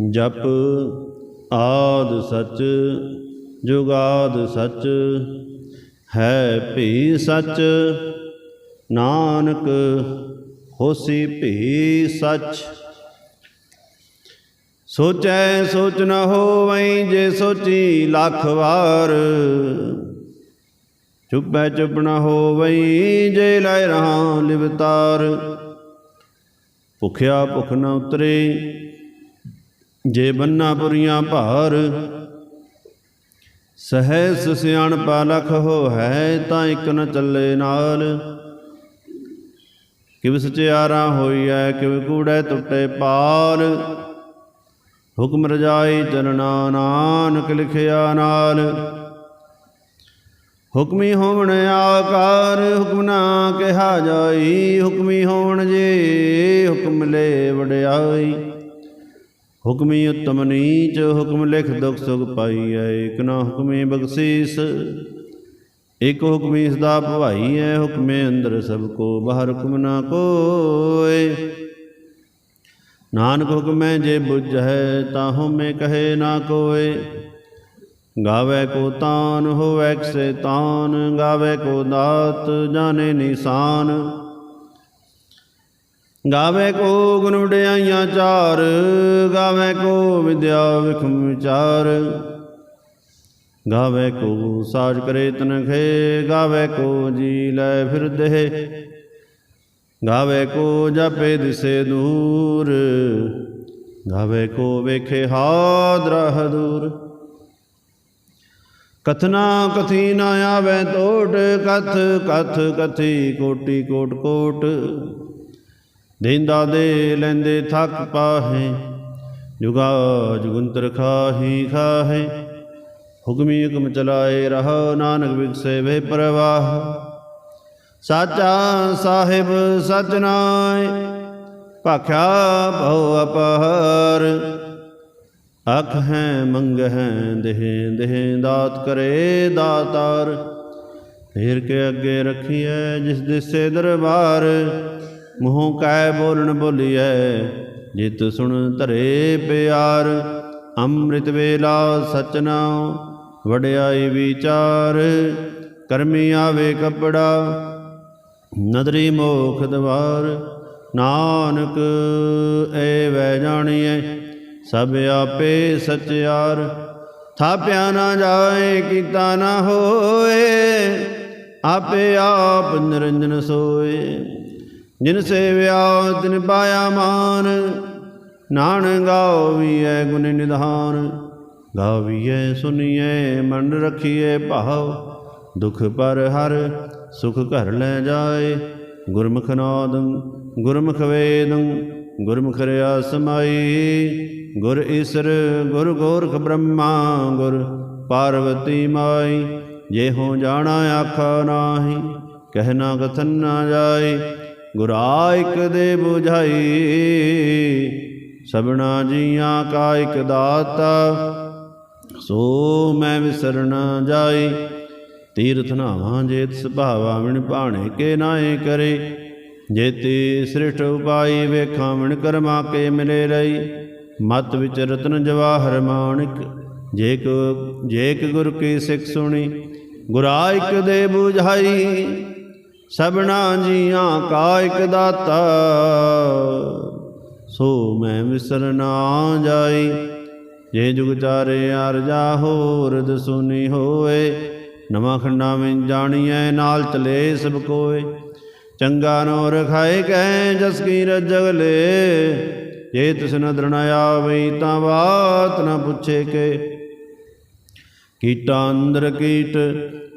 ਜਪ ਆਦ ਸਚ ਜੁਗਾਦ ਸਚ, ਹੈ ਭੀ ਸਚ, ਨਾਨਕ ਹੋਸੀ ਭੀ ਸਚ। ਸੋਚੈ ਸੋਚ ਨ ਹੋਵਈ ਜੇ ਸੋਚੀ ਲੱਖ ਵਾਰ। ਚੁੱਪੈ ਚੁੱਪ ਨ ਹੋਵਈ ਜੇ ਲੈ ਰਹਾ ਲਿਵਤਾਰ। ਭੁਖਿਆ ਭੁਖ ਨ ਉਤਰੇ ਜੇ ਬੰਨਾ ਪੁਰੀਆਂ ਭਾਰ, ਸਹਿਸ ਸਿਆਣਪਾ ਲਖ ਹੋ ਹੈ ਤਾਂ ਇਕ ਨ ਚੱਲੇ ਨਾਲ। ਕਿਵ ਸਚਿਆਰਾ ਹੋਈਐ ਕਿਵ ਕੂੜੈ ਟੁੱਟੇ ਪਾਲ। ਹੁਕਮ ਰਜਾਈ ਚਰਨਾ ਨਾਨਕ ਲਿਖਿਆ ਨਾਲ। ਹੁਕਮੀ ਹੋਵਣ ਆਕਾਰ, ਹੁਕਮ ਨਾ ਕਿਹਾ ਜਾਈ। ਹੁਕਮੀ ਹੋਵਣ ਜੇ, ਹੁਕਮ ਲੈ ਵਡਿਆਈ। ਹੁਕਮੀ ਉਤਮ ਨੀਚ, ਹੁਕਮ ਲਿਖ ਦੁਖ ਸੁਖ ਪਾਈਐ, ਇਕ ਨਾ ਹੁਕਮੀ ਬਖਸ਼ੀਸ। ਇਕ ਹੁਕਮੀ ਇਸਦਾ ਭਵਾਈ ਹੈ ਹੁਕਮੇ ਅੰਦਰ ਸਭ ਕੋ, ਬਾਹਰ ਹੁਕਮ ਨਾ ਕੋਏ ਨਾਨਕ ਹੁਕਮੈ ਜੇ ਬੁਝੈ, ਤਾਹੂ ਮੈਂ ਕਹੇ ਨਾ ਕੋਏ ਗਾਵੇ ਕੋ ਤਾਨ, ਹੋਵੇ ਕਿਸੇ ਤਾਨ, ਗਾਵੇ ਕੋ ਦਾਤ, ਜਾਣੇ ਨਿਸ਼ਾਨ। ਗਾਵੇ ਕੋ ਗੁਣ ਵਡਿਆਈਆਂ ਚਾਰ, ਗਾਵੇ ਕੋ ਵਿਦਿਆ ਵਿਖਮ ਵਿਚਾਰ। ਗਾਵੇ ਕੋ ਸਾਜ ਕਰੇ ਤਨਖੇ ਗਾਵੇ ਕੋ ਜੀ ਲੈ ਫਿਰਦੇ ਗਾਵੇ ਕੋ ਜਪੇ ਦਿਸੇ ਦੂਰ, ਗਾਵੇ ਕੋ ਵੇਖੇ ਹਾਦਰਾ ਦੂਰ। ਕਥਨਾ ਕਥੀ ਨਾ ਆਵੇ ਤੋਟ, ਕਥ ਕਥ ਕਥੀ ਕੋਟੀ ਕੋਟ ਕੋਟ। ਦੇਂਦਾ ਦੇ ਲੈਂਦੇ ਥੱਕ ਪਾਹੇ ਜੁਗਾ ਜੁਗੰਤਰ ਖਾਹੀ ਖਾਹੇ। ਹੁਕਮੀ ਹੁਕਮ ਚਲਾਏ ਰਹਾ ਨਾਨਕ ਵਿਗਸੇ ਵੇ ਪ੍ਰਵਾਹ। ਸਾਚਾ ਸਾਹਿਬ ਸਚਨਾਏ ਭਾਖਿਆ ਭਉ ਅਪਹਰ। ਅਖ ਹੈ, ਮੰਗ ਹੈ, ਦੇਹ ਦੇਹ ਦਾਤ ਕਰੇ ਦਾਤਾਰ। ਫੇਰ ਕੇ ਅੱਗੇ ਰਖੀਐ ਜਿਸ ਦਿਸੇ ਦਰਬਾਰ। ਮੂੰਹ ਕੈ ਬੋਲਣ ਬੋਲੀਐ ਜਿਤ ਸੁਣ ਧਰੇ ਪਿਆਰ, ਅੰਮ੍ਰਿਤ ਵੇਲਾ ਸਚਨਾ ਵਡਿਆਈ ਵਿਚਾਰ, ਕਰਮੀ ਆਵੇ ਕਪੜਾ, ਨਦਰੀ ਮੋਖ ਦਵਾਰ, ਨਾਨਕ ਏ ਵੈ ਜਾਣੀਐ, ਸਭ ਆਪੇ ਸਚਿਆਰ। ਥਾਪਿਆ ਨਾ ਜਾਏ, ਕੀਤਾ ਨਾ ਹੋਏ, ਆਪੇ ਆਪ ਨਿਰੰਜਨ ਸੋਏ। ਜਿਨ ਸੇਵਿਆ ਤਿਨ ਪਾਇਆ ਮਾਨ ਨਾਨ ਗਾਵੀਐ ਗੁਣ ਨਿਧਾਨ। ਗਾਵੀਐ ਸੁਨੀਐ ਮਨ ਰਖੀਐ ਭਾਵ, ਦੁਖ ਪਰ ਹਰ ਸੁਖ ਘਰ ਲੈ ਜਾਏ। ਗੁਰਮੁਖ ਨਾਦੰ, ਗੁਰਮੁਖ ਵੇਦੰ, ਗੁਰਮੁਖ ਰਿਆ ਸਮਾਈ। ਗੁਰ ਈਸਰ, ਗੁਰ ਗੋਰਖ ਬ੍ਰਹਮਾ, ਗੁਰ ਪਾਰਵਤੀ ਮਾਈ। ਜੇ ਹੋ ਜਾਣਾ ਆਖਾ ਨਾਹੀ ਕਹਿਣਾ ਕਥਨ ਨਾ ਜਾਏ। ਗੁਰਾ ਇਕ ਦੇ 부ਝਾਈ ਸਭਨਾ ਜੀਆਂ ਕਾ ਇਕ ਦਾਤਾ। ਸੋ ਮੈਂ ਵਿਸਰਣਾ ਜਾਈ, ਤੀਰਥ ਨਾਵਾਂ ਜੇਤ ਸੁਭਾਵਾ ਵਿਣ ਭਾਣੇ ਕੇ ਨਾਏ ਕਰੇ। ਜੇਤੀ ਸ੍ਰਿਸ਼ਟ ਉਪਾਈ, ਵੇਖਾਂ ਵਿਣ ਕਰਮਾ ਕੇ ਮਿਲੇ ਰਹੀ ਮਤ ਵਿਚ ਰਤਨ ਜਵਾਹਰ ਮਾਣਿਕ ਜੇਕ ਜੇਕ ਜੇ ਗੁਰ ਕੀ ਸਿੱਖ ਸੁਣੀ। ਗੁਰਾ ਦੇ 부ਝਾਈ ਸਭਨਾ ਜੀਆਂ ਕਾ ਇਕ ਦਾਤਾ, ਸੋ ਮੈਂ ਵਿਸਰ ਨਾ ਜਾਈ। ਜੇ ਜੁਗ ਚਾਰੇ ਅਰਜਾ ਹੋਰ ਸੁਨੀ ਹੋਏ, ਨਵਾਂ ਖੰਡਾ ਵਿੱਚ ਜਾਣੀਐ ਨਾਲ ਚਲੇ ਸਭ ਕੋਏ। ਚੰਗਾ ਨੋ ਰਖਾਏ ਕੈ ਜਸ ਕੀ ਰਜਗਲੇ ਜੇ ਤਿਸ ਨਦਰ ਨ ਆਵਈ ਤਾਂ ਬਾਤ ਨ ਪੁੱਛੇ ਕੇ। ਕੀਟਾਂ ਅੰਦਰ ਕੀਟ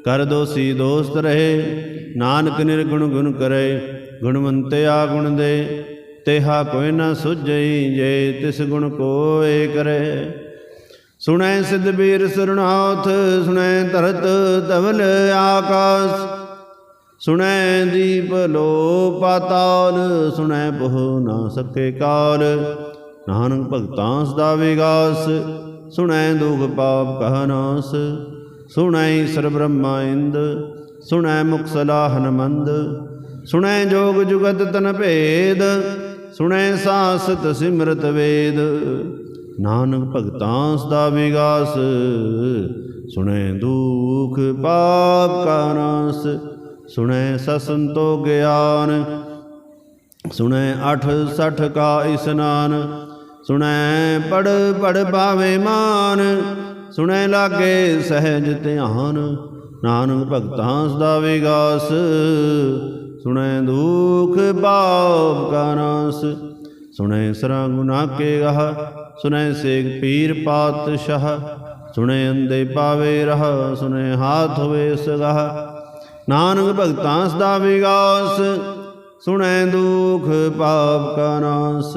ਕਰ ਦੋਸੀ ਦੋਸਤ ਰਹੇ, ਨਾਨਕ ਨਿਰਗੁਣ ਗੁਣ ਕਰੇ ਗੁਣਵੰਤੇ ਆ ਗੁਣ ਦੇ, ਤੇਹਾ ਕੋਈ ਨਾ ਸੁਝਈ ਜੇ ਤਿਸ ਗੁਣ ਕੋਏ ਕਰੇ। ਸੁਣੈ ਸਿਧ ਬੀਰ ਸਰਣਾਥ ਸੁਣੈ ਧਰਤ ਤਵਲ ਆਕਾਸ, ਸੁਣੈ ਦੀਪ ਲੋ ਪਾਤਾਲ, ਸੁਣੈ ਬਹੁ ਨਾ ਸਕੇ ਕਾਲ। ਨਾਨਕ ਭਗਤਾਂ ਸਦਾ ਵਿਗਾਸ, ਸੁਣੈ ਦੁਖ ਪਾਪ ਕਹ ਸੁਣੈ ਸਰ ਬ੍ਰਹਮਾ ਇੰਦ, ਸੁਣੈ ਮੁਖ ਸਲਾਹਨ ਮੰਦ ਸੁਣੈ ਜੋਗ ਜੁਗਤ ਤਨ ਭੇਦ, ਸੁਣੈ ਸਾਸਤ ਸਿਮਰਤ ਵੇਦ। ਨਾਨਕ ਭਗਤਾਂ ਸਦਾ ਵਿਗਾਸ, ਸੁਣੈ ਦੁਖ ਪਾਪ ਕਾ ਨਾਸ, ਸੁਣੈ ਸਸੰਤੋ ਗਿਆਨ, ਸੁਣੈ ਅਠ ਸਠ ਕਾ ਇਸਨਾਨ, ਸੁਣੈ ਪੜ ਪੜ ਪਾਵੇ ਮਾਨ ਸੁਣੈ ਲਾਗੇ ਸਹਿਜ ਧਿਆਨ, ਨਾਨਕ ਭਗਤਾਂ ਸਦਾ ਵਿਗਾਸ। ਸੁਣੈ ਦੁਖ ਪਾਪ ਕਾ ਨਾਸ, ਸੁਣੈ ਸਰਾ ਗੁਨਾ ਕੇ ਗਹ, ਸੁਣੈ ਸੇਗ ਪੀਰ ਪਾਤਸ਼ਾਹ। ਸੁਣੈ ਅੰਦੇ ਪਾਵੇ ਰਹ, ਸੁਣੈ ਹਾਥ ਹੋਵੇ ਸਗਹ। ਨਾਨਕ ਭਗਤਾਂ ਸਦਾ ਵਿਗਾਸ, ਸੁਣੈ ਦੁਖ ਪਾਪ ਕਾ ਨਾਸ।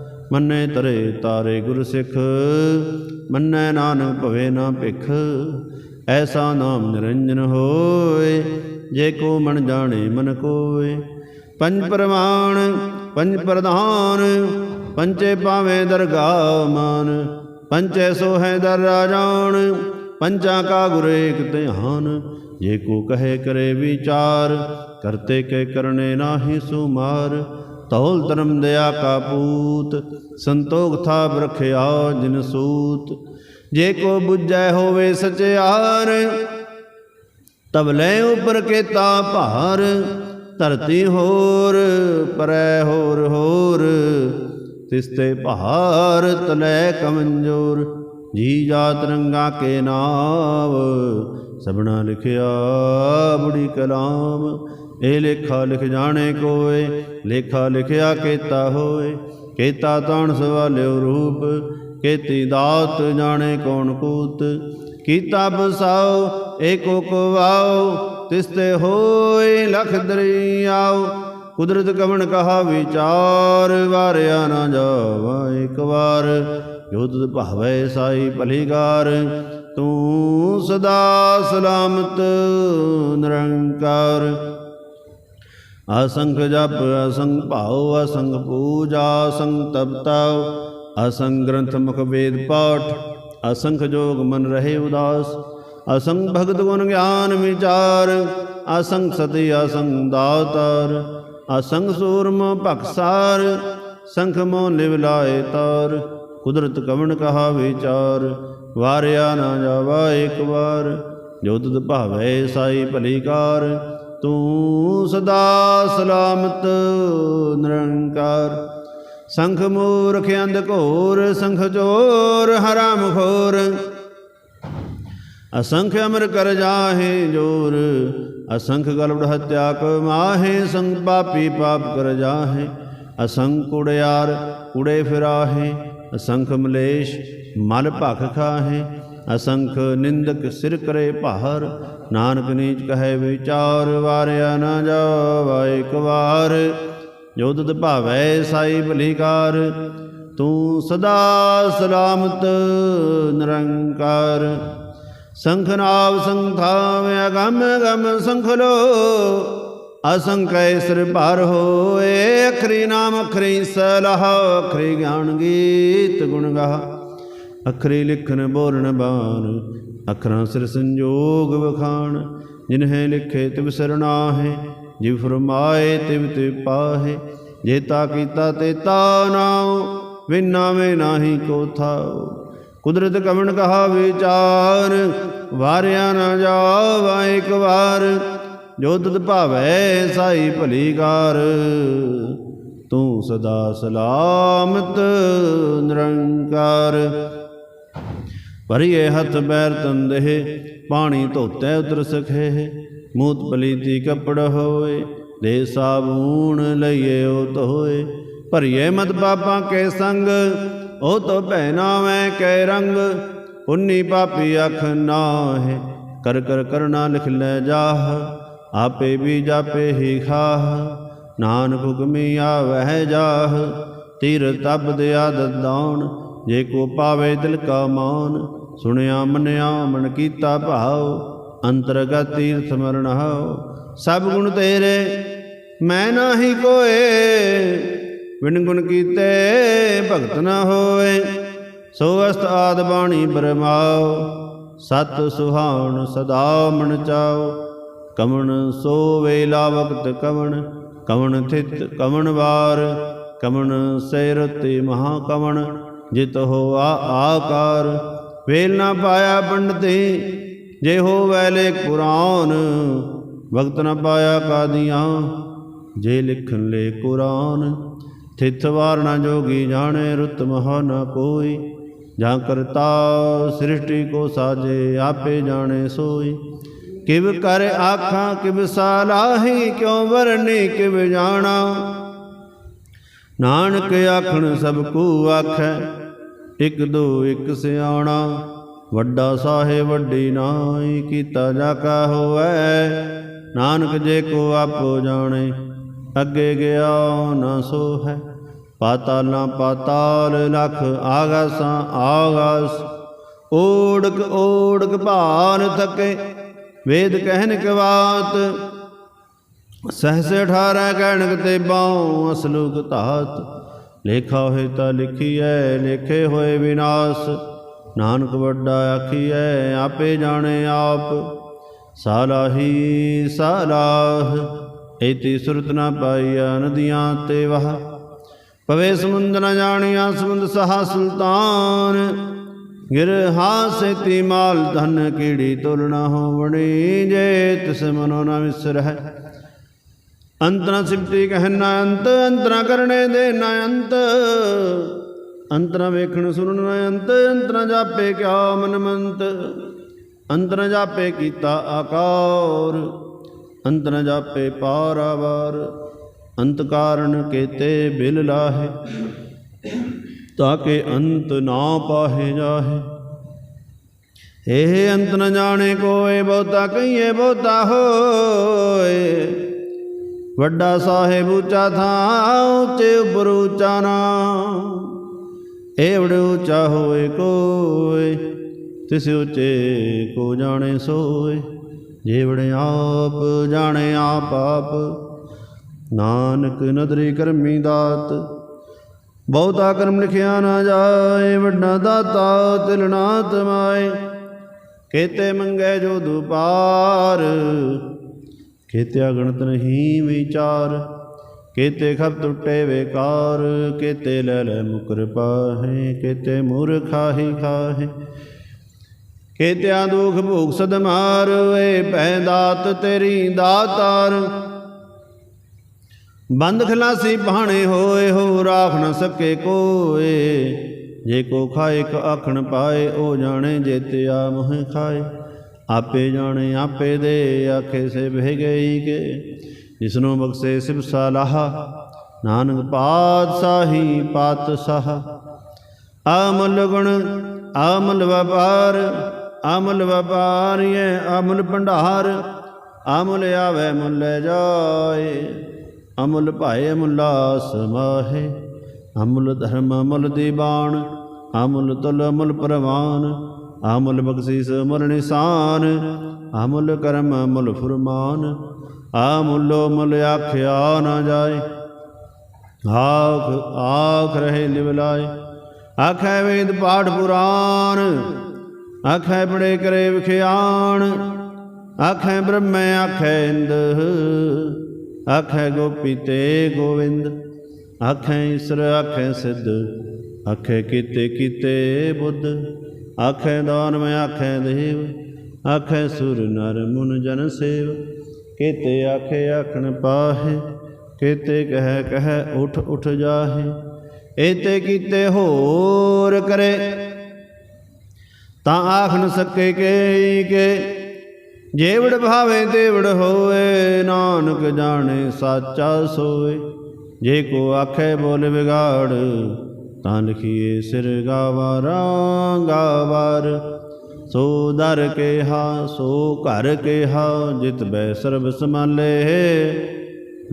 ਮੰਨੇ ਤਰੇ ਤਾਰੇ ਗੁਰ ਸਿੱਖ, ਮੰਨੈ ਨਾਨਕ ਭਵੇ ਨਾ ਭਿਖ। ਐਸਾ ਨਾਮ ਨਿਰੰਜਨ ਹੋਏ, ਜੇ ਕੋ ਮਨ ਜਾਣੇ ਮਨ ਕੋਏ। ਪੰਜ ਪ੍ਰਮਾਣ ਪੰਜ ਪ੍ਰਧਾਨ ਪੰਚੇ ਪਾਵੇਂ ਦਰਗਾਹ ਮਾਨ। ਪੰਚੇ ਸੋਹੈ ਦਰ ਰਾਜਾਨ ਪੰਚਾਂ ਕਾ ਗੁਰ ਏਕ ਧਿਆਨ। ਜੇ ਕੋ ਕਹੇ ਕਰੇ ਵਿਚਾਰ, ਕਰਤੇ ਕੇ ਕਰਨੇ ਨਾਹੀ ਸੁਮਾਰ। ਤੌਲ ਧਰਮ ਦਇਆ ਕਾ ਪੂਤ, ਸੰਤੋਖ ਥਾਪ ਰਖਿਆ ਜਿਨ ਸੂਤ। ਜੇ ਕੋ ਬੁੱਝੈ ਹੋਵੇ ਸਚਿਆਰ, ਤਬ ਲੈ ਉਪਰ ਕੇਤਾ ਭਾਰ। ਧਰਤੀ ਹੋਰ, ਪਰੈ ਹੋਰ ਹੋਰ, ਤਿਸਤੇ ਭਾਰ ਤਲੈ ਕਮੰਜੋਰ। ਜੀ ਜਾਤ ਰੰਗਾ ਕੇ ਨਾਮ ਸਬਣਾ ਲਿਖਿਆ ਬੁੜੀ ਕਲਾਮ। ਇਹ ਲੇਖਾ ਲਿਖ ਜਾਣੇ ਕੋਏ, ਲੇਖਾ ਲਿਖਿਆ ਕੀਤਾ ਹੋਏ। ਕੀਤਾ ਤਣ ਸਵਾਲਿਓ ਰੂਪ, ਕੀਤੀ ਦਾਤ ਜਾਣੇ ਕੌਣ ਕੂਤ। ਕੀਤਾ ਬਸਾਓ, ਏਕੋ ਕੋ ਵਾਓ ਤਿਸਤੇ ਹੋਏ ਲਖ ਦਰਿਆਓ। ਕੁਦਰਤ ਕਵਣ ਕਹਾ ਵਿਚਾਰ, ਵਾਰਿਆ ਨਾ ਜਾਵਾ ਇੱਕ ਵਾਰ। ਯੋਧ ਭਾਵੇ ਸਾਈ ਭਲੀਕਾਰ, ਤੂੰ ਸਦਾ ਸਲਾਮਤ, ਨਿਰੰਕਾਰ। ਅਸੰਖ ਜਪ, ਅਸੰਖ ਭਾਉ, ਅਸੰਖ ਪੂਜਾ, ਅਸੰਖ ਤਪਤਾਉ ਅਸੰਖ ਗ੍ਰੰਥ ਮੁਖ ਵੇਦ ਪਾਠ, ਅਸੰਖ ਜੋਗ ਮਨ ਰਹੇ ਉਦਾਸ, ਅਸੰਖ ਭਗਤ ਗੁਣ ਗਿਆਨ ਵਿਚਾਰ, ਅਸੰਖ ਸਤੀ, ਅਸੰਖ ਦਾਤਾਰ, ਅਸੰਖ ਸੂਰਮ ਭਖਸਾਰ ਸੰਖ ਮੋ ਲਿਵ ਲਾਏ ਤਾਰ, ਕੁਦਰਤ ਕਵਣ ਕਹਾ ਵਿਚਾਰ, ਵਾਰਿਆ ਨਾ ਜਾਵਾ ਇੱਕ ਵਾਰ, ਜੋ ਤੁਧ ਭਾਵੈ ਸਾਈ ਭਲੀਕਾਰ ਤੂੰ ਸਦਾ ਸਲਾਮਤ, ਨਿਰੰਕਾਰ। ਸੰਖ ਮੂਰਖ ਅੰਧ ਘੋਰ, ਸੰਖ ਚੋਰ ਹਰਾਮ ਖੋਰ ਅਸੰਖ ਅਮਰ ਕਰ ਜਾਹੇ ਜੋਰ, ਅਸੰਖ ਗਲਬੜ ਹਤਿਆ ਕ ਮਾਹੇ। ਸੰਗ ਪਾਪੀ ਪਾਪ ਕਰ ਜਾਹੇ, ਅਸੰਖ ਕੁੜਿਆਰ ਕੁੜੇ ਫਿਰਾਹੇ। ਅਸੰਖ ਮਲੇਸ਼ ਮਲ ਭਖ ਖਾਹੇ ਅਸੰਖ ਨਿੰਦਕ ਸਿਰ ਕਰੇ ਭਾਰ, ਨਾਨਕ ਨੀਚ ਕਹੈ ਵਿਚਾਰ, ਵਾਰਿਆ ਨਾ ਜਾਵਾ ਇੱਕ ਵਾਰ। ਜੋ ਭਾਵੈ ਸਾਈ ਭਲੀਕਾਰ, ਤੂੰ ਸਦਾ ਸਲਾਮਤ ਨਿਰੰਕਾਰ। ਸੰਖਨਾਵ ਸੰਖਾਵ ਅਗਮ ਗਮ ਸੰਖਲੋ ਅਸੰਕੈ ਸਿਰ ਭਰ ਹੋਏ, ਅਖਰੀ ਨਾਮ ਅਖਰੀ ਸਲਾਹ, ਅਖਰੀ ਗਿਆਨ ਗੀਤ ਗੁਣ ਗਾ ਅਖਰੀ ਲਿਖਨ ਬੋਲਣ ਬਾਣ, ਅਖਰਾਂ ਸਿਰ ਸੰਜੋਗ ਵਖਾਣ, ਜਿਨਹਿ ਲਿਖੇ ਤਿਵ ਸਰਨਾਹੇ ਜਿਵ ਫਰਮਾਏ ਤਿਵ ਤਿਵ ਪਾਹੇ ਜੇਤਾ ਕੀਤਾ ਤੇ ਤਾ ਨਾਉ, ਵਿਨਾ ਨਾਹੀ ਕੋ ਥਾਉ। ਕੁਦਰਤ ਕਵਣ ਕਹਾ ਵਿਚਾਰ ਵਾਰਿਆ ਨਾ ਜਾਵਾ ਇੱਕ ਵਾਰ, ਜੋ ਤਤ ਭਾਵੈ ਸਾਈ ਭਲੀ ਕਾਰ। ਤੂੰ ਸਦਾ ਸਲਾਮਤ ਨਿਰੰਕਾਰ। ਭਰੀਏ ਹੱਥ ਬੈਰ ਤੰਦੇ ਪਾਣੀ ਧੋਤੈ ਉਤਰ ਸਖੇ ਮੂਤ ਪਲੀਤੀ ਕੱਪੜ ਹੋਏ, ਦੇ ਸਾਬੂਣ ਲਈਏ ਉਹ ਧੋਏ। ਭਰੀਏ ਮਤ ਪਾਪਾਂ ਕੇ ਸੰਗ, ਉਹ ਤੋ ਭੈਨਾ ਮੈਂ ਕੈ ਰੰਗ। ਪੁੰਨੀ ਪਾਪੀ ਅਖ ਨਾਹਿ, ਕਰ ਕਰ ਕਰਨਾ ਲਿਖ ਲੈ ਜਾਹ। ਆਪੇ ਵੀ ਜਾਪੇ ਹੀ ਖਾਹ, ਨਾਨਕ ਹੁਕਮੀ ਆਵਹਿ ਜਾਹ। ਤੀਰ ਤਬ ਦੇ ਆਦਤ ਦਾਉਣ ਜੇ ਕੋ ਪਾਵੇ ਦਿਲ ਕਾ ਮਾਨ। ਸੁਣਿਆ ਮੰਨਿਆ ਮਨ ਕੀਤਾ ਭਾਉ, ਅੰਤਰਗਤ ਤੀਰਥ ਮਰਨ ਹਾਉ। ਸਭ ਗੁਣ ਤੇਰੇ, ਮੈਂ ਨਾਹੀ ਕੋਏ। ਵਿਣ ਗੁਣ ਕੀਤੇ ਭਗਤ ਨਾ ਹੋਏ। ਸੋ ਅਸਤ ਆਦ ਬਾਣੀ ਬਰਮਾਓ ਸਤ ਸੁਹਾਣ ਸਦਾ ਮਨ ਚਾਓ ਕਵਣ ਸੋ ਵੇਲਾ ਵਕਤ ਕਵਣ ਕਵਣ ਥਿਤ ਕਵਣ ਵਾਰ। ਕਵਣ ਸੈਰਤੇ ਮਹਾ ਕਵਣ, ਜਿਤ ਹੋ ਆਕਾਰ। ਵੇਲ ਨਾ ਪਾਇਆ ਪੰਡਤੇ, ਜੇ ਹੋ ਵੈਲੇ ਕੁਰਾਨ ਵਕਤ ਨਾ ਪਾਇਆ ਕਾਦੀਆਂ, ਜੇ ਲਿਖਣ ਲੈ ਕੁਰਾਨ ਥਿਤ ਵਾਰਣਾ ਜੋਗੀ ਜਾਣੇ, ਰੁਤ ਮਹਾ ਨਾ ਕੋਈ, ਜਾਂ ਕਰਤਾ ਸ੍ਰਿਸ਼ਟੀ ਕੋ ਸਾਜੇ, ਆਪੇ ਜਾਣੇ ਸੋਈ। ਕਿਵ ਕਰ ਆਖਾਂ, ਕਿਵ ਸਾਲਾਹੀ ਕਿਉ ਵਰਨੀ, ਕਿਵ ਜਾਣਾ। ਨਾਨਕ ਆਖਣ ਸਭ ਕੂ ਆਖੈ ਇਕ ਦੋ ਇਕ ਸਿਆਣਾ, ਵੱਡਾ ਸਾਹਿਬ ਵੱਡੀ ਨਾਈ ਕੀਤਾ ਜਾ ਕਾ ਹੋਐ ਨਾਨਕ ਜੇ ਕੋ ਆਪੋ ਜਾਣੇ, ਅੱਗੇ ਗਿਆ ਨਾ ਸੋ ਹੈ ਪਾਤਾਲਾਂ ਪਾਤਾਲ ਲਖ ਆਗਾਸਾਂ ਆਗਾਸ। ਓੜਕ ਓੜਕ ਭਾਨ ਥਕੇ, ਵੇਦ ਕਹਿਨ ਕਵਾਤ। ਸਹਸ 18 ਕਹਿਣਕ ਤੇ ਬਾਉ ਅਸਲੂਕ ਧਾਤ। ਲੇਖਾ ਹੋਏ ਤਾਂ ਲਿਖੀਐ, ਲੇਖੇ ਹੋਏ ਵਿਨਾਸ਼। ਨਾਨਕ ਵੱਡਾ ਆਖੀਐ, ਆਪੇ ਜਾਣੇ ਆਪ। ਸਾਲਾਹੀ ਸਾਲਾਹ ਇਤੀ ਸੁਰਤ ਨਾ ਪਾਈਆ ਨਦੀਆਂ ਤੇ ਵਹ। ਪਵੇ ਸਮੁੰਦ ਨਾ ਜਾਣਿਆ ਸਮੁੰਦ ਸਹਾ ਸੁਲਤਾਨ। ਗਿਰ ਹਾਸੇਤੀ ਮਾਲ ਧਨ ਕੀੜੀ ਤੁਲਨਾ ਹੋਵਣੀ, ਜੇ ਤਿਸ ਮਨੋ ਨ ਵਿਸਰਹਿ। ਅੰਤਰਾ ਕਹਿ ਨਾ ਅੰਤ ਅੰਤਰਾ ਕਰਨੇ ਦੇ ਨਾ ਅੰਤ। ਅੰਤਰਾ ਵੇਖਣ ਸੁਣਨ ਨਾ ਅੰਤ ਅੰਤਰਾ ਜਾਪੇ ਕਿਆ ਮਨ ਮੰਤ। ਅੰਤਰਾ ਜਾਪੇ ਕੀਤਾ ਆਕਾਰ ਅੰਤਰਾ ਜਾਪੇ ਪਾਰਾਵਾਰ ਅੰਤ ਕਾਰਨ ਕੇਤੇ ਬਿਲ ਲਾਹੇ, ਤਾਕੇ ਅੰਤ ਨਾ ਪਾਹੇ ਜਾਹੇ। ਇਹ ਅੰਤ ਨ ਜਾਣੇ ਕੋਏ, ਬਹੁਤਾ ਕਹੀਏ, ਬਹੁਤਾ ਹੋਏ। ਵੱਡਾ ਸਾਹਿਬ ਉੱਚਾ ਥਾਂ, ਉੱਚੇ ਉੱਪਰ ਉੱਚਾ ਨਾ। ਏਵੜ ਉੱਚਾ ਹੋਏ ਕੋਏ, ਤਿਸ ਉੱਚੇ ਕੋ ਜਾਣੇ ਸੋਏ। ਜੇਵੜ ਆਪ ਜਾਣੇ ਆਪ ਆਪ, ਨਾਨਕ ਨਦਰੀ ਕਰਮੀ ਦਾਤ। ਬਹੁਤਾ ਕਰਮ ਲਿਖਿਆ ਨਾ ਜਾਏ, ਵੱਡਾ ਦਾਤਾ ਤਿਲਣਾ ਤਮਾਏ ਕੇਤੇ ਮੰਗੇ ਜੋ ਦੁਪਾਰ ਕੇਤੇ ਅਗਣਤ ਨਹੀਂ ਵਿਚਾਰ, ਕੇਤੇ ਖਬ ਟੁੱਟੇ ਵੇਕਾਰ, ਕੇਤੇ ਲੈ ਲੈ ਮੁਕਰ ਪਾਹੇ, ਕੇਤੇ ਮੂਰਖਾਹੀ ਖਾਹੇ। ਕੇਤਿਆਂ ਦੁਖ ਭੋਗ ਸਦ ਏ ਭੈ ਦਾਤ ਤੇਰੀ ਦਾਤਾਰ। ਬੰਦ ਖਲਾਸੀ ਭਾਣੇ ਹੋਏ, ਹੋ ਰਾਖ ਨ ਸਕੇ ਕੋਏ। ਜੇ ਕੋ ਖਾਏ ਕ ਆਖਣ ਪਾਏ, ਉਹ ਜਾਣੇ ਜੇਤਿਆ ਮੋਹ ਖਾਏ। ਆਪੇ ਜਾਣੇ, ਆਪੇ ਦੇ, ਆਖੇ ਸੇ ਬਹਿ ਗਈ ਕੇ। ਜਿਸਨੂੰ ਬਖਸ਼ੇ ਸਿਬ ਸਲਾਹ, ਨਾਨਕ ਪਾਤਸ਼ਾਹੀ ਪਾਤਸ਼ਾਹ। ਅਮਲ ਗੁਣ ਅਮਲ ਵਪਾਰ ਅਮਲ ਵਪਾਰੀਏ ਅਮਲ ਭੰਡਾਰ। ਅਮਲ ਆਵੇ ਮੁੱਲ ਜਾਏ ਅਮੁੱਲ ਭਾਏ ਮੁਲਾ ਸਮਾਹੇ। ਅਮਲ ਧਰਮ ਅਮੁੱਲ ਦੀਵਾਨ ਅਮੁੱਲ ਤੁਲ ਅਮਲ ਪ੍ਰਵਾਨ। ਅਮੁੱਲ ਬਖਸ਼ਿਸ਼ ਅਮੁੱਲ ਨਿਸ਼ਾਨ, ਅਮੁੱਲ ਕਰਮ ਅਮੁਲ ਫੁਰਮਾਨ, ਅਮੁੱਲੋ ਮੁੱਲ ਆਖਿਆ ਨਾ ਜਾਏ। ਆਖ ਆਖ ਰਹੇ ਲਿਵਲਾਏ ਆਖੈ ਵੇਦ ਪਾਠ ਪੁਰਾਨ ਆਖੈ ਬੜੇ ਕਰੇ ਵਿਖਿਆਣ, ਆਖੈ ਬ੍ਰਹਮੈ, ਆਖੈ ਇੰਦ, ਆਖੈ ਗੋਪੀ ਤੇ ਗੋਵਿੰਦ, ਆਖੈ ਈਸਰ, ਆਖੈ ਸਿੱਧ, ਆਖੈ ਕੀਤੇ ਕੀਤੇ ਬੁੱਧ। ਆਖੈ ਦਾਨ ਆਖੈ ਦੇਵ, ਆਖੈ ਸੁਰ ਨਰ ਮੁਨ ਜਨ ਸੇਵ। ਕੀਤੇ ਆਖੇ ਆਖਣ ਪਾਹੇ, ਕੀਤੇ ਕਹਿ ਕਹਿ ਉਠ ਉਠ ਜਾਹੇ। ਏਤੇ ਕੀਤੇ ਹੋਰ ਕਰੇ, ਤਾਂ ਆਖ ਨ ਸਕੇ ਕੇ ਕੇ। ਜੇਵੜ ਭਾਵੇ ਤੇਵੜ ਹੋਏ ਨਾਨਕ ਜਾਣੇ ਸਾਚਾ ਸੋਏ ਜੇ ਕੋ ਆਖੇ ਬੋਲ ਵਿਗਾੜ ਤਾਂ ਲਿਖੀਏ ਸਿਰ ਗਾਵਾਰਾ ਗਾਵਾਰ, ਸੋ ਦਰ ਕੇ ਸੋ ਘਰ ਕੇ ਜਿਤ ਬੈ ਸਰਬ ਸਮਾਲੇ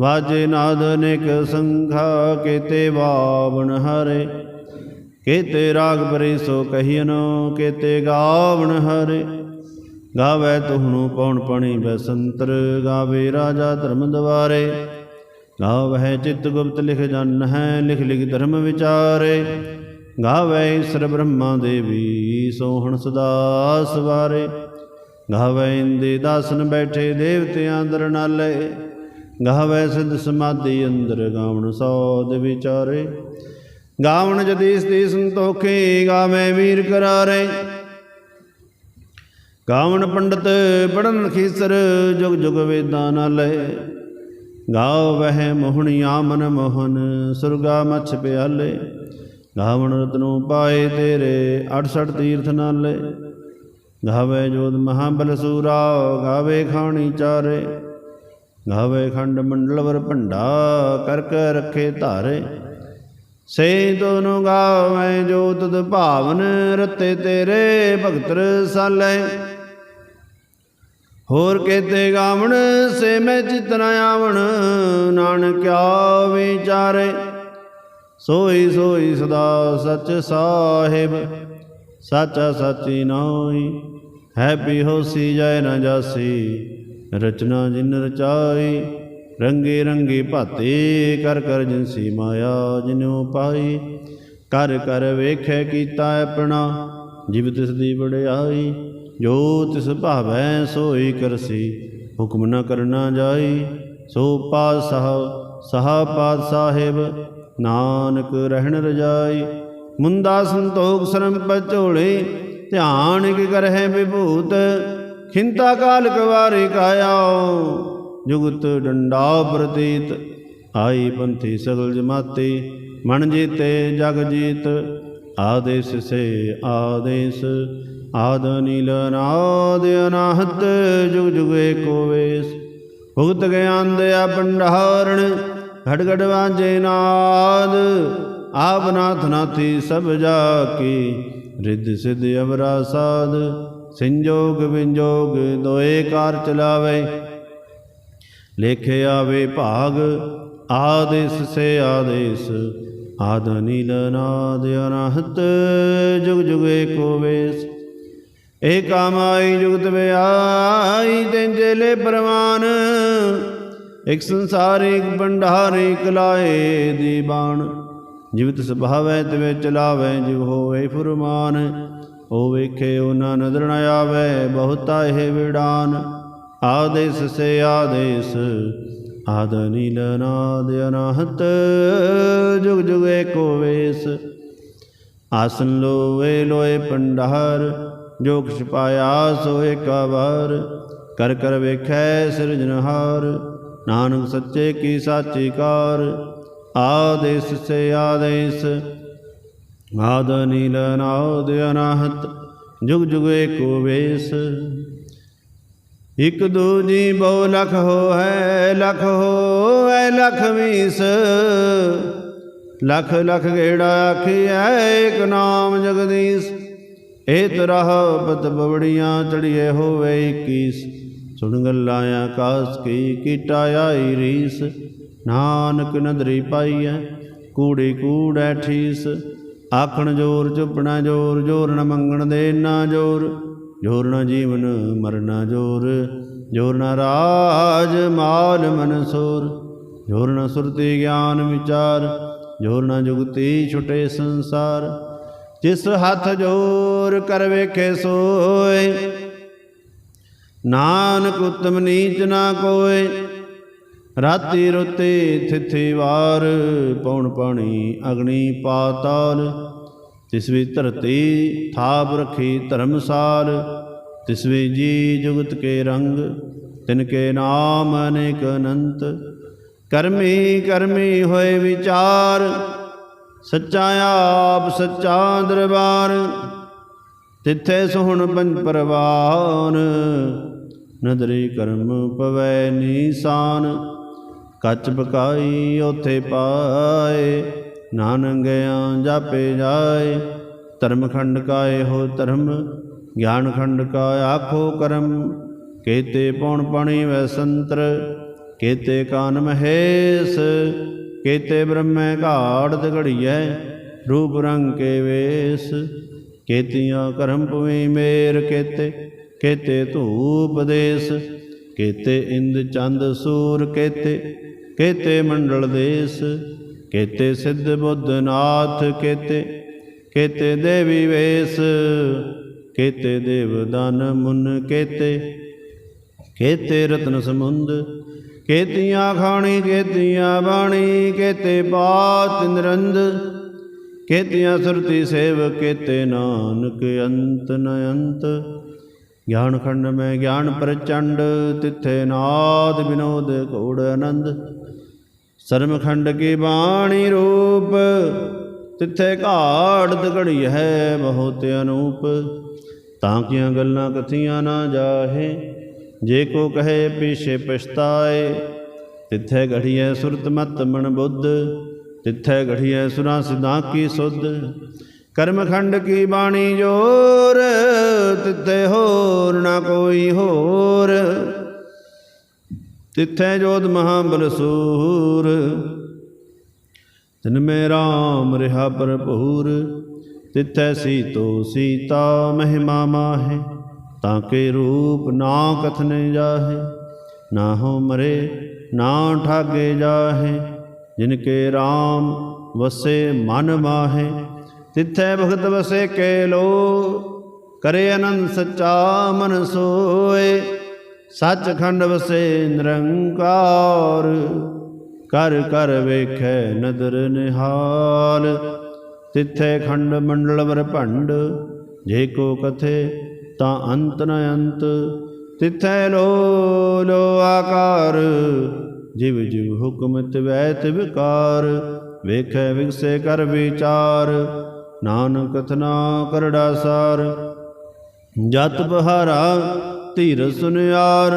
ਵਾਜੇ ਨਾਦ ਨਿਕ ਸੰਖਾ, ਕੀਤੇ ਬਾਵਣ ਹਰੇ। ਕੀਤੇ ਰਾਗ ਬਰੇ ਸੋ ਕਹੀਨੋ ਕੀਤੇ ਗਾਵਣ ਹਰੇ। ਗਾਵੇ ਤੁਹਨੂੰ ਪਉਣ ਪਣੀ ਬਸੰਤਰ ਗਾਵੇ ਰਾਜਾ ਧਰਮ ਦਵਾਰੇ। ਗਾਵਹਿ ਚਿਤ ਗੁਪਤ ਲਿਖ ਜਨ ਹੈ, ਲਿਖ ਲਿਖ ਧਰਮ ਵਿਚਾਰੇ। ਗਾਵੇ ਈਸਰ ਬ੍ਰਹਮਾ ਦੇਵੀ, ਸੋਹਣ ਸਦਾ ਸਵਾਰੇ। ਗਾਵੇ ਇੰਦੇ ਦਾਸਨ ਬੈਠੇ ਦੇਵਤਿਆਂ ਅੰਦਰ ਨਾਲੇ। ਗਾਵੇ ਸਿਧ ਸਮਾਧੀ ਅੰਦਰ ਗਾਵਣ ਸੋਦ ਵਿਚਾਰੇ। ਗਾਵਣ ਜਦੀਸ ਦੀ ਸੰਤੋਖੇ ਗਾਵੇ ਵੀਰ ਕਰਾਰੇ। ਗਾਵਣ ਪੰਡਤ ਪੜਨ ਖੀਸਰ, ਜੁਗ ਜੁਗ ਵੇਦਾਂ ਨਾਲੇ। ਗਾਵ ਵਹਿ ਮੋਹਣੀ ਆਮਨ ਮੋਹਨ, ਸੁਰਗਾ ਮਛ ਪਿਆਲੇ। ਗਾਵਣ ਰਤਨੋਂ ਪਾਏ ਤੇਰੇ 68 ਤੀਰਥ ਨਾਲੇ। ਗਾਵੇ ਜੋਤ ਮਹਾਬਲ ਸੂਰਾ ਗਾਵੇ ਖਾਣੀ ਚਾਰੇ। ਗਾਵੇ ਖੰਡ ਮੰਡਲ ਵਰ ਭੰਡਾ, ਕਰ ਕਰ ਰੱਖੇ ਧਾਰੇ। ਸੇ ਤੋਨੁ ਗਾਵੇ ਜੋਤ ਭਾਵਨ, ਰਤੇ ਤੇਰੇ ਭਗਤ ਰਸਾਲੇ ਹੋਰ ਕੇਤੇ ਗਾਵਣ ਸੇ ਮੈਂ ਚਿਤ ਨ ਆਵਣ ਨਾਨਕਿਆ ਵਿਚਾਰੇ ਸੋਈ ਸੋਈ ਸਦਾ ਸਚ ਸਾਹਿਬ, ਸਾਚਾ ਸਾਚੀ ਨਾਈ ਹੈ ਵੀ ਹੋਸੀ ਜੈ ਨ ਜਾਸੀ, ਰਚਨਾ ਜਿਨ ਰਚਾਈ। ਰੰਗੇ ਰੰਗੇ ਭਾਤੇ ਕਰ ਕਰ ਜਿਨਸੀ ਮਾਇਆ ਜਿਨੋ ਪਾਈ। ਕਰ ਕਰ ਵੇਖੈ ਕੀਤਾ ਆਪਣਾ, ਜਿਵ ਤਿਸ ਦੀ ਵਡਿਆਈ। ਜੋ ਤਿਸ ਭਾਵੈ ਸੋਈ ਕਰਸੀ, ਹੁਕਮ ਨਾ ਕਰਨਾ ਜਾਈ, ਸੋ ਪਾਦ ਸਾਹਿਬ ਸਹਾ ਪਾਦ ਸਾਹਿਬ, ਨਾਨਕ ਰਹਿਣ ਰਜਾਈ। ਮੁੰਦਾ ਸੰਤੋਖ ਸ਼ਰਮ ਪਚੋਲੇ, ਧਿਆਨ ਕੀ ਕਰਹਿ ਵਿਭੂਤ, ਖਿੰਤਾ ਕਾਲ ਕਵਾਰੇ ਕਾਇਓ। ਜੁਗਤ ਡੰਡਾ ਪ੍ਰਤੀਤ, ਆਈ ਪੰਥੀ ਸਗਲ ਜਮਾਤੇ, ਮਨ ਜੀਤੇ ਜਗ ਜੀਤ, ਆਦੇਸ ਸੇ ਆਦੇਸ। ਆਦ ਨੀਲ ਨਾਦ ਅਨਾਹਤ, ਜੁਗ ਜੁਗ ਏਕੋ ਵੇਸ। ਭੁਗਤ ਗਿਆਨ ਦਿਆ ਭੰਡਾਰਣ ਘੜ ਘੜ ਵਾਜੇ ਨਾਦ। ਆਪ ਨਾਥ ਨਾਥੀ ਸਭ ਜਾ ਕੀ, ਰਿੱਧ ਸਿਧ ਅਵਰਾ ਸਾਧ। ਸੰਜੋਗ ਵਿੰਜੋਗ ਦੋਏ ਕਾਰ ਚਲਾਵੇ। ਲੇਖੇ ਆਵੇ ਭਾਗ, ਆਦੇਸ ਸੇ ਆਦੇਸ। ਆਦ ਨੀਲ ਨਾਦ ਅਨਹਤ, ਜੁਗ ਜੁਗ ਏਕੋ ਵੇਸ। ਏਕਾ ਕਾਮਾਈ ਜੁਗਤ ਵਿਆਈ ਤੈਂਜਲੇ ਪ੍ਰਮਾਨ ਇਕ ਸੰਸਾਰਿਕ ਭੰਡਾਰੇ ਕਲਾਏ ਦੀ ਬਾਣ। ਜਿਵਤ ਸੁਭਾਵੈ ਤਿਵੇ ਚਲਾਵੈ, ਜਿਵ ਹੋਵੇ ਫੁਰਮਾਨ। ਉਹ ਵੇਖੇ, ਉਹਨਾਂ ਨਦਰ ਨ ਆਵੇ, ਬਹੁਤਾ ਇਹ ਵਿਡਾਨ ਆਦੇਸ ਸੇ ਆਦੇਸ, ਆਦ ਨੀਲ ਨਾਦ ਅਨਾਹਤ, ਜੁਗ ਜੁਗ ਏਕੋ ਵੇਸ। ਆਸਨ ਲੋਏ ਲੋਏ ਪੰਡਾਰ ਜੋ ਕਿਛ ਪਾਇਆ ਸੋ ਏਕਾ ਵਾਰ ਕਰ ਕਰ ਵੇਖੈ ਸਿਰਜਨਹਾਰ ਨਾਨਕ ਸੱਚੇ ਕੀ ਸਾਚੀ ਕਾਰ, ਆਦੇਸ ਸੇ ਆਦੇਸ, ਆਦ ਨੀਲ ਨਾਦ ਅਨਾਹਤ, ਜੁਗ ਜੁਗ ਏਕੋ ਵੇਸ। ਇਕ ਦੂਜੀ ਬਹੁ ਲਖ ਹੋਐ ਲਖ ਹੋਐ, ਲਖ ਵੀਸ ਲਖ ਲਖ ਗੇੜਾ ਆਖੀਐ, ਏਕ ਨਾਮ ਜਗਦੀਸ਼। ਏ ਤਰਹ ਪਤ ਬਵੜੀਆਂ ਚੜੀਏ ਹੋਵੇ 21 ਸੁਣ ਗੱਲਾਂ ਆਕਾਸ ਕੀ ਕੀਟਾ ਆਈ ਰੀਸ। ਨਾਨਕ ਨਦਰੀ ਪਾਈਐ, ਕੂੜੀ ਕੂੜੈ ਠੀਸ। ਆਖਣ ਜੋਰ ਚੁੱਪਣਾ ਜੋਰ ਜੋਰ ਨ ਮੰਗਣ ਦੇ ਨਾ ਜੋਰ। ਜੋਰ ਨ ਜੀਵਨ ਮਰਨਾ ਜੋਰ। ਜੋਰ ਨ ਰਾਜ ਮਾਲ ਮਨਸੂਰ ਜੋਰ ਨ ਸੁਰਤੀ ਗਿਆਨ ਵਿਚਾਰ। ਜੋਰ ਨ ਜੁਗਤੀ ਛੁਟੇ ਸੰਸਾਰ। ਜਿਸ ਹੱਥ ਜੋਰ ਕਰ ਵੇਖੇ ਸੋਏ। ਨਾਨਕ ਉਤਮ ਨੀਚ ਨਾ ਕੋਏ। ਰਾਤੀ ਰੁੱਤੇ ਥਿਥੀ ਵਾਰ ਪੌਣ ਪਾਣੀ ਅਗਨੀ ਪਾਤਾਲ ਤਿਸ ਵੀ ਧਰਤੀ ਥਾਪ ਰਖੀ ਧਰਮਸਾਲ ਤਿਸ ਵੀ ਜੀ ਜੁਗਤ ਕੇ ਰੰਗ, ਤਿਨ ਕੇ ਨਾਮ ਅਨੇਕ ਅਨੰਤ। ਕਰਮੀ ਕਰਮੀ ਹੋਏ ਵਿਚਾਰ। ਸੱਚਾ ਆਪ, ਸੱਚਾ ਦਰਬਾਰ, ਤਿੱਥੇ ਸੁਹਣ ਪੰਜ ਪਰਵਾਨ। ਨਦਰੀ ਕਰਮ ਪਵੈ ਨੀਸਾਨ, ਕੱਚ ਬਕਾਈ ਉਥੇ ਪਾਏ। ਨਾਨਕ ਗਿਆ ਜਾਪੇ ਜਾਏ, ਧਰਮ ਖੰਡ ਕਾਏ ਹੋ ਧਰਮ, ਗਿਆਨ ਖੰਡ ਕਾ ਆਖੋ ਕਰਮ। ਕੇਤੇ ਪੌਣ ਪਾਣੀ ਵੈ ਸੰਤਰ, ਕੇਤੇ ਕਾਨ ਮਹੇਸ਼ ਕੇਤੇ ਬ੍ਰਹਮੈ ਘਾੜ ਘੜੀਐ ਰੂਪ ਰੰਗ ਕੇ ਵੇਸ। ਕੇਤੀਆਂ ਕਰਮ ਪਵੇ ਮੇਰ ਕੇਤੇ ਕੇਤੇ ਧੂਪ ਦੇਸ। ਕੇਤੇ ਇੰਦ ਚੰਦ ਸੂਰ ਕੇਤੇ ਕੇਤੇ ਮੰਡਲ ਦੇਸ। ਕੇਤੇ ਸਿੱਧ ਬੁੱਧ ਨਾਥ ਕੇਤੇ ਕੇਤੇ ਦੇਵੀ ਵੇਸ। ਕੇਤੇ ਦੇਵ ਦਾਨ ਮੁਨ ਕੇਤੇ ਕੇਤੇ ਰਤਨ ਸਮੁੰਦ ਕੇਤੀਆਂ ਖਾਣੀ, ਕੇਤੀਆਂ ਬਾਣੀ, ਕੇਤੇ ਬਾਤ ਨਿਰੰਦ, ਕੇਤੀਆਂ ਸੁਰਤੀ ਸੇਵ ਕੇਤੇ ਨਾਨਕ ਅੰਤ ਨ ਅੰਤ। ਗਿਆਨ ਖੰਡ ਮੈਂ ਗਿਆਨ ਪ੍ਰਚੰਡ, ਤਿੱਥੇ ਨਾਦ ਬਿਨੋਦ ਘੋੜ ਆਨੰਦ। ਸਰਮ ਖੰਡ ਕੀ ਬਾਣੀ ਰੂਪ, ਤਿੱਥੇ ਘਾੜ ਘੜੀ ਹੈ ਬਹੁਤ ਅਨੂਪ। ਤਾਂ ਕੀਆਂ ਗੱਲਾਂ ਕਥੀਆਂ ਨਾ ਜਾਹੇ ਜੇ ਕੋ ਕਹੇ ਪਿਛੇ ਪਛਤਾਏ, ਤਿੱਥੇ ਘੜੀਐ ਸੁਰਤ ਮਤ ਮਨ ਬੁੱਧ, ਤਿੱਥੇ ਘੜੀਐ ਸੁਨਾ ਸਿਧਾਂ ਕੀ ਸੁਧ। ਕਰਮਖੰਡ ਕੀ ਬਾਣੀ ਜੋਰ, ਤਿੱਥੇ ਹੋਰ ਨਾ ਕੋਈ ਹੋਰ। ਤਿੱਥੇ ਜੋਤ ਮਹਾਬਲ ਸੂਰ, ਤਿਨ ਮੇ ਰਾਮ ਰਿਹਾ ਭਰਪੂਰ। ਤਿੱਥੈ ਸੀਤੋ ਸੀਤਾ ਮਹਿਮਾ ਮਾਹੇ। ਤਾਂ ਕੇ ਰੂਪ ਨਾ ਕਥਨੇ ਜਾਹੇ, ਨਾ ਹੋ ਮਰੇ, ਨਾ ਠਾਗੇ ਜਾਹੇ, ਜਿਨ ਕੇ RAM ਵਸੇ ਮਨ ਮਾਹੇ, ਤਿੱਥੈ ਭਗਤ ਵਸੇ ਕੇ ਲੋ ਕਰੇ ਅਨੰਦ ਸੱਚਾ ਮਨ ਸੋਏ, ਸੱਚਖੰਡ ਵਸੇ ਨਿਰੰਕਾਰ, ਕਰ ਕਰ ਵੇਖੈ ਨਦਰ ਨਿਹਾਲ, ਤਿੱਥੇ ਖੰਡ ਮੰਡਲ ਵਰ ਭੰਡ, ਜੇ ਕੋ ਕਥੇ ਤਾਂ ਅੰਤ ਨ ਅੰਤ ਤਿੱਥੈ ਲੋ ਲੋ ਆਕਾਰ। ਜਿਵ ਜਿਵ ਹੁਕਮ ਤਿਵੈ ਵਿਕਾਰ ਵੇਖੈ ਵਿਗਸੇ ਕਰ ਵਿਚਾਰ। ਨਾਨਕ ਕਥਨਾ ਕਰੜਾ ਸਾਰ। ਜਤ ਬਹਾਰਾ ਧੀਰ ਸੁਨਿਆਰ।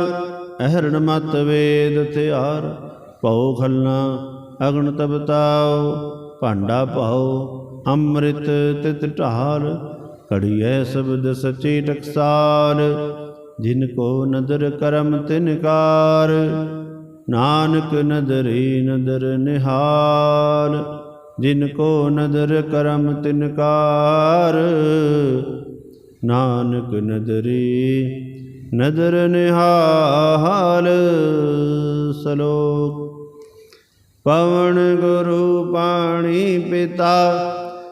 ਅਹਰਣ ਮਤ ਵੇਦ ਥਿਆਰ ਭਉ ਖਲਨਾ ਅਗਨ ਤਬਤਾਉ ਭਾਂਡਾ ਪਾਉ ਅੰਮ੍ਰਿਤ ਤਿਤ ਢਾਲ। ਕੜੀਐ ਸ਼ਬਦ ਸਚੀ ਟਕਸਾਲ ਜਿਨ ਕੋ ਨਦਰ ਕਰਮ ਤਿਨਕਾਰ ਨਾਨਕ ਨਦਰੀ ਨਦਰ ਨਿਹਾਲ, ਜਿਨ ਕੋ ਨਦਰ ਕਰਮ ਤਿਨਕਾਰ ਨਾਨਕ ਨਦਰੀ ਨਦਰ ਨਿਹਾਲ ਸਲੋਕ। ਪਵਨ ਗੁਰੂ ਪਾਣੀ ਪਿਤਾ